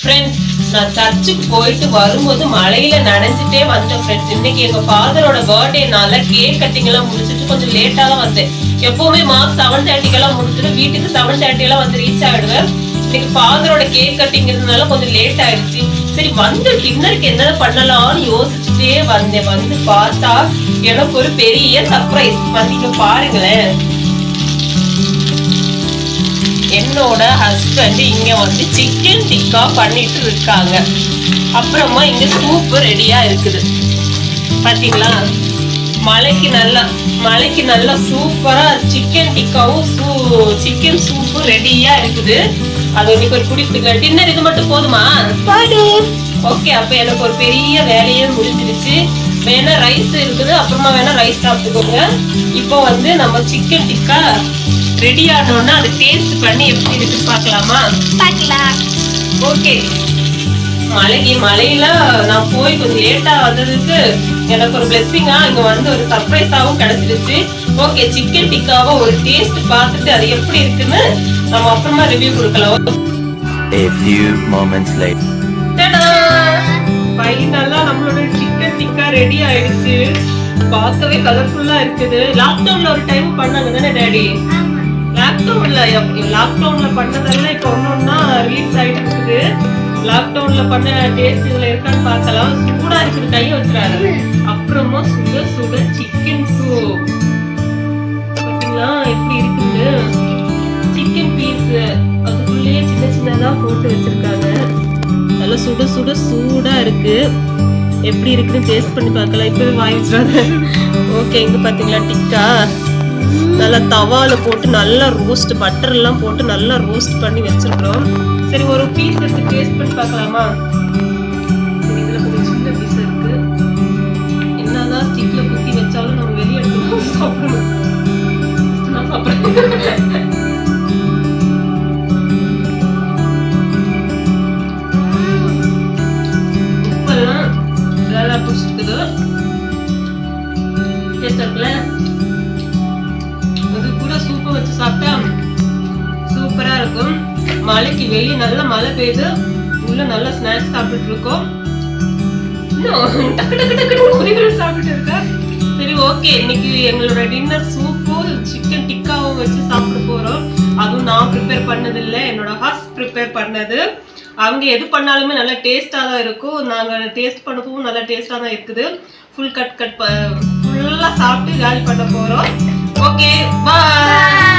Friends நான் சர்ச்சுக்கு போயிட்டு வரும்போது மழையில நனைஞ்சிட்டே வந்தேன் ஃப்ரெண்ட்ஸ் இன்னைக்கு எங்க ஃபாதரோட பர்த்டேனால கேக் கட்டிங் எல்லாம் முடிச்சுட்டு கொஞ்சம் லேட்டா தான் வந்தேன். எப்பவுமே மார்க் செவன் தேர்ட்டிக்கெல்லாம் முடிச்சுட்டு வீட்டுக்கு செவன் தேர்ட்டியெல்லாம் வந்து ரீச் ஆயிடுவேன். இன்னைக்கு ஃபாதரோட கேக் கட்டிங்கிறதுனால கொஞ்சம் லேட் ஆயிடுச்சு. சரி வந்து டின்னருக்கு என்ன பண்ணலாம்னு யோசிச்சுட்டே வந்தேன். வந்து பார்த்தா எனக்கு ஒரு பெரிய சர்ப்ரைஸ் வந்து பாருங்களேன். என்னோட ஹஸ்பண்ட் இங்க வந்து சிக்கன் டிக்கா பண்ணிட்டு இருக்காங்க. அப்புறமா இங்க சூப் ரெடியா இருக்குது. பாத்தீங்களா? மலைக்கு நல்லா மலைக்கு நல்லா சூப்பரா சிக்கன் டிக்காவும் சூ சிக்கன் சூப்பும் ரெடியா இருக்குது. அது இன்னைக்கு ஒரு குடிப்பிடிக்க டின்னர் இது மட்டும் போதுமா? ஓகே அப்ப எனக்கு ஒரு பெரிய வேலையே முடிஞ்சிருச்சு. வேணா ரைஸ் இருக்குது அப்புறமா வேணா ரைஸ் சாப்பிட்டுக்கோங்க. இப்போ வந்து நம்ம சிக்கன் டிக்கா ரெடி ஆனோம்னா அதை டேஸ்ட் பண்ணி எப்படி இருக்குன்னு பார்க்கலாமா? பார்க்கலாம். ஓகே மலைக்கு மலையில நான் போய் கொஞ்சம் லேட்டா வந்ததுக்கு எனக்கு ஒரு பிளெஸிங்கா இங்க வந்து ஒரு சர்ப்ரைஸாவும் கிடைச்சிருச்சு. ஓகே சிக்கன் டிக்காவை ஒரு டேஸ்ட் பார்த்துட்டு அது எப்படி இருக்குன்னு நம்ம அப்புறமா ரிவ்யூ கொடுக்கலாம். A few moments later. ஃபைனலா நம்மளோட சிக்கன் டிக்கா ரெடி ஆயிடுச்சு. பார்க்கவே கலர்ஃபுல்லா இருக்குது. லாக்டவுன்ல ஒரு டைம் பண்ணாங்க தானே டேடி லாக்டவுன்ல லாக்டவுன்ல பண்ணதெல்லாம் இப்போ ஒன்னொன்னா ரிலீஸ் ஆயிட்டு இருக்குது லாக்டவுன்ல பண்ண டேஸ்ட் இதுல இருக்கான்னு பார்க்கலாம். சூடா இருக்குது கையை வச்சுறாரு. அப்புறமா சுட சுட சிக்கன் சூப் பார்த்தீங்களா எப்படி இருக்குது? சிக்கன் பீஸ் அதுக்குள்ளேயே சின்ன சின்னதா போட்டு வச்சிருக்காங்க. நல்லா சுட சுட சூடா இருக்கு. எப்படி இருக்குன்னு டேஸ்ட் பண்ணி பார்க்கலாம். இப்பவே வாய் ஓகே இங்க பாத்தீங்களா? டிக்கா நல்லா தவால போட்டு நல்லா ரோஸ்ட் பட்டர்லாம் போட்டு நல்லா ரோஸ்ட் பண்ணி வச்சிருக்கிறோம். சரி ஒரு பீஸ் எடுத்து டேஸ்ட் பண்ணி பார்க்கலாமா? சரி கொஞ்சம் சின்ன பீஸ் இருக்கு. என்னதான் ஸ்டிக்ல குத்தி வச்சாலும் நம்ம வெளியே எடுத்து சாப்பிடணும். நான் சாப்பிடுறேன். உப்பெல்லாம் வேலை பிடிச்சிருக்குது டேஸ்ட் இருக்குல்ல வெளியே நல்லா மழை பெய்யுது உள்ள நல்லா ஸ்நாக்ஸ் சாப்பிட்டு இருக்கோம். டக்கு டக்கு டக்குன்னு சாப்பிட்டு இருக்கேன் சரி ஓகே இன்னைக்கு எங்களோட டின்னர் சூப்பும் சிக்கன் டிக்காவும் வச்சு சாப்பிட போறோம். அதுவும் நான் ப்ரிப்பேர் பண்ணது இல்ல என்னோட ஹஸ் ப்ரிப்பேர் பண்ணது. அவங்க எது பண்ணாலுமே நல்லா டேஸ்ட்டாக தான் இருக்கும். நாங்கள் டேஸ்ட் பண்ணப்பவும் நல்லா டேஸ்ட்டாக தான் இருக்குது. ஃபுல் கட் கட் ஃபுல்லாக சாப்பிட்டு காலி பண்ண போகிறோம் ஓகே பாய்